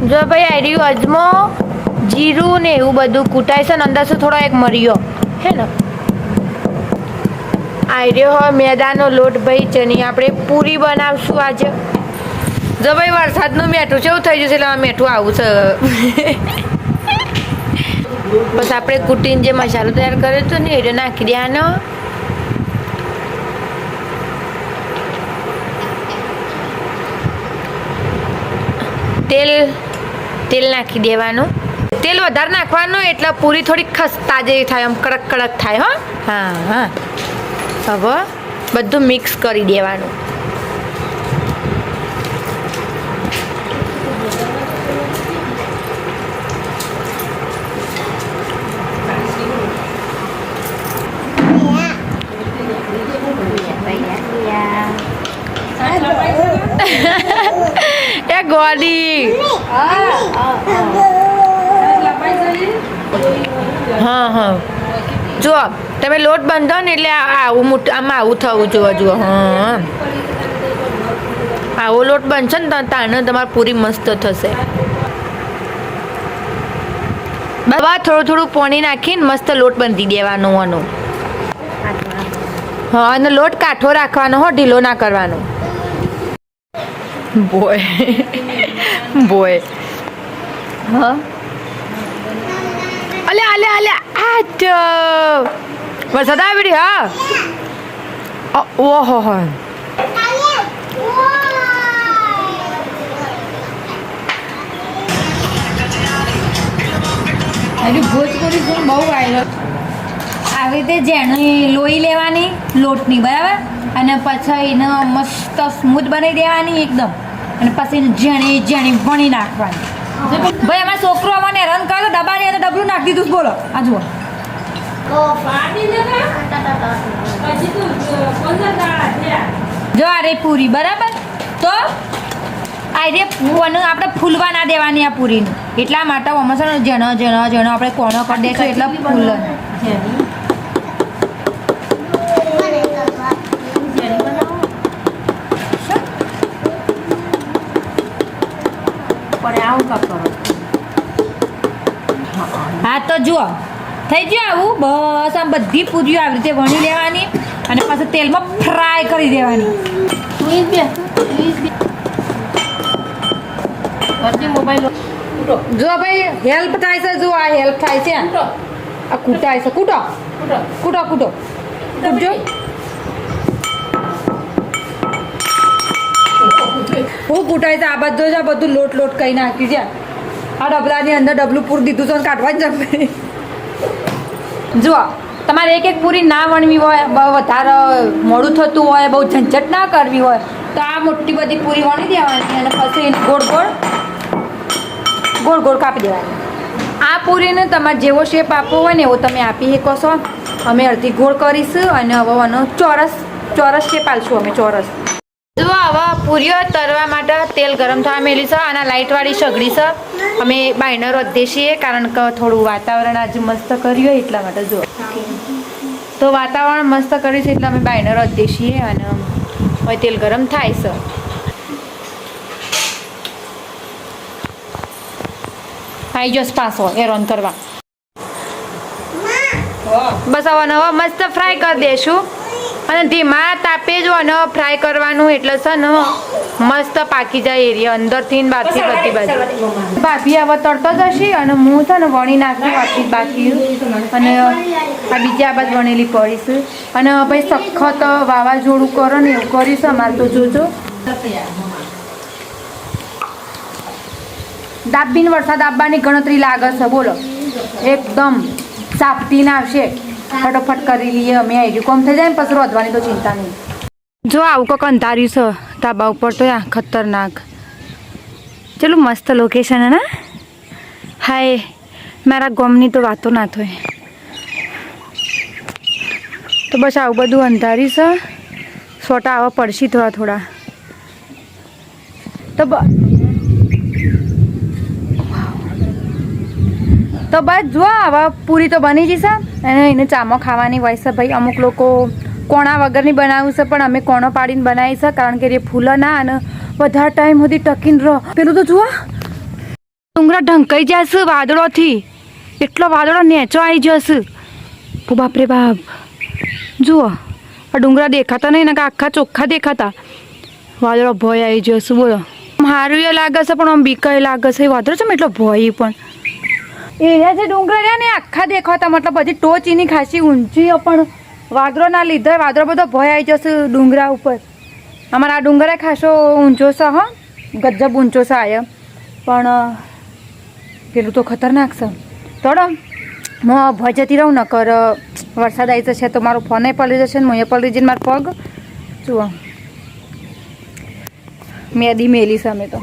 જો ભાઈ આર્યું અજમો, જીરું ને એવું બધું કૂટાય છે ને અંદર થોડો એક મરિયો. હે ને? આર્યો હોય મેદાનો લોટ ભાઈ, જેની આપણે પૂરી બનાવશું આજે. જો ભાઈ, વરસાદનું મેઠું છે એવું થઈ જશે એટલે આ મેઠું આવું છે. બસ આપણે કૂટીને જે મસાલો તૈયાર કર્યો હતો ને, એ નાખી દેવાનો. તેલ તેલ નાખી દેવાનું. તેલ વધારે નાખવાનું એટલે પૂરી થોડી ખસ્તા જેવી થાય આમ કડક કડક થાય હો. હા હા. હવે બધું મિક્સ કરી દેવાનું. એ ગોડી હા હા. જુઓ, તમે લોટ બાંધો ને એટલે આવું મોટું આમાં આવું થવું જોવા, જુઓ, હા આવો લોટ બનશે ને તો તાણે તમારી પૂરી મસ્ત થશે. બાબા થોડું થોડું પાણી નાખીને મસ્ત લોટ બાંધી દેવાનો આનો. હા, અને લોટ કાઠો રાખવાનો હો, ઢીલો ના કરવાનો. બોય બોય હા અલે અલે અલે આ તો વરસાદ આવી રહી હા ઓહો હો હજુ ભોજપુરી ફૂલ બહુ વાયરલ આવી રીતે જેણી લોહી લેવાની, લોટની, બરાબર? અને પછી એને મસ્ત સ્મૂથ બનાવી દેવાની, એકદમ. અને પછી જેણી જેણી વણી નાખવાની. ભાઈ, અમારે છોકરો અમને રન કરે તો ડબ્બાની અંદર ડબલું નાખી દીધું બોલો. આ જુઓ. જો આ રે પૂરી, બરાબર? તો આ રે આપણે ફૂલવા ના દેવાની આ પૂરીને. એટલા માટે અમે છે ને જણ જણ જણ આપણે કોણો કરી દઈશું એટલે ફૂલ હા તો જુઓ. થઈ ગયું આવું? બસ આમ બધી પૂરીઓ આવી રીતે વણી લેવાની અને પાછું તેલમાં ફ્રાય કરી દેવાની. જો ભાઈ હેલ્પ થાય છે જો આ હેલ્પ થાય છે. આ કૂટાય છે કૂટો. કૂટો કૂટો. કૂટજો. હું કૂટાય આ બધું જ આ બધું લોટ લોટ કઈ નાખ્યું છે. આ ડબલાની અંદર ડબલું પૂર દીધું છે કાઢવાની જમે જુઓ, તમારે એક એક પૂરી ના વણવી હોય વધારે મોડું થતું હોય, બહુ ઝંઝટ ના કરવી હોય, તો આ મોટી બધી પૂરી વણી દેવાની અને પછી ગોળ ગોળ ગોળ ગોળ કાપી દેવાની. આ પૂરીને તમારે જેવો શેપ આપવો હોય ને એવો તમે આપી શકો છો. અમે અડધી ગોળ કરીશું અને હવે ચોરસ ચોરસ શેપ આપશું અમે ચોરસ. જો હવે પૂરીઓ તરવા માટે તેલ ગરમ થવા મેલી છે અને લાઇટવાળી સગડી છે. અમે બાઇનર વધે છીએ કારણ કે થોડું વાતાવરણ આજે મસ્ત કર્યું હોય એટલા માટે જો તો વાતાવરણ મસ્ત કર્યું છે એટલે અમે બાયનર વધે છીએ અને હવે તેલ ગરમ થાય છે. આવી જશ પાછો એરોન કરવા. બસ હવે મસ્ત ફ્રાય કરી દેશું. અને ધીમા તાપે જો અને ફ્રાય કરવાનું એટલે છે ને મસ્ત પાકી જાય એરિયા અંદરથી ને બહારથી બધી બાજુ. ભાભી હવે તરતો જ હશે અને હું છે ને વણી નાખી જ બાકી. અને આ બીજી આ બાદ વણેલી પડીશ. અને ભાઈ સખત વાવાઝોડું કરો ને એવું કરીશ અમારે તો જોજો. દાબીને વરસાદ આવવાની ગણતરી લાગે છે બોલો. એકદમ સાપટીને આવશે. ફટોફટ કરી લઈએ અમે આવી કોમ થઈ જાય પછી રોધવાની તો ચિંતા નહીં જો આવું કોક અંધાર્યું છે ધાબા ઉપર તો યા ખતરનાક ચલો મસ્ત લોકેશન હે ને હાય મારા ગોમની તો વાતો ના થાય તો બસ આવું બધું અંધારી છે સોટા આવા પડશે થોડા થોડા તો તો બસ જુઓ હવે પૂરી તો બની જશે અને એને ચામો ખાવાની હોય છે. ભાઈ, અમુક લોકો કોણા વગરની બનાવ્યું છે, પણ અમે કોણો પાડીને બનાવી છે, કારણ કે એ ફૂલો ના અને વધારે ટાઈમ સુધી ટકીને રહો. પેલું તો જુઓ. ડુંગરા ઢંકાઈ જશે વાદળોથી. એટલો વાદળો નેચો આવી જશે ઓ બાપરે બાપ. જુઓ. આ ડુંગરા દેખાતા નહીં ને કે આખા ચોખ્ખા દેખાતા. વાદળો ભય આવી જશે બોલો. મારું એ લાગે છે, પણ આમ બીકાય લાગે છે. વાદળો છે એટલો ભય પણ? એરિયા જે ડુંગર રહ્યા ને આખા દેખાતા, મતલબ બધી ટોચ એની ખાસી ઊંચી પણ વાદળોના લીધે વાદળો બધો ભય આવી જશે ડુંગરા ઉપર. અમારા આ ડુંગર ખાસો ઊંચો છે, હા, ગજબ ઊંચો છે આય પણ પેલું તો ખતરનાક છે. તોડો, હું ભય જતી રહું ન કર વરસાદ આવી જશે તો મારો ફોને પલળી જશે ને હું એ પલળી જઈને મારો પગ. જુઓ. મેદી મેલી સામે તો.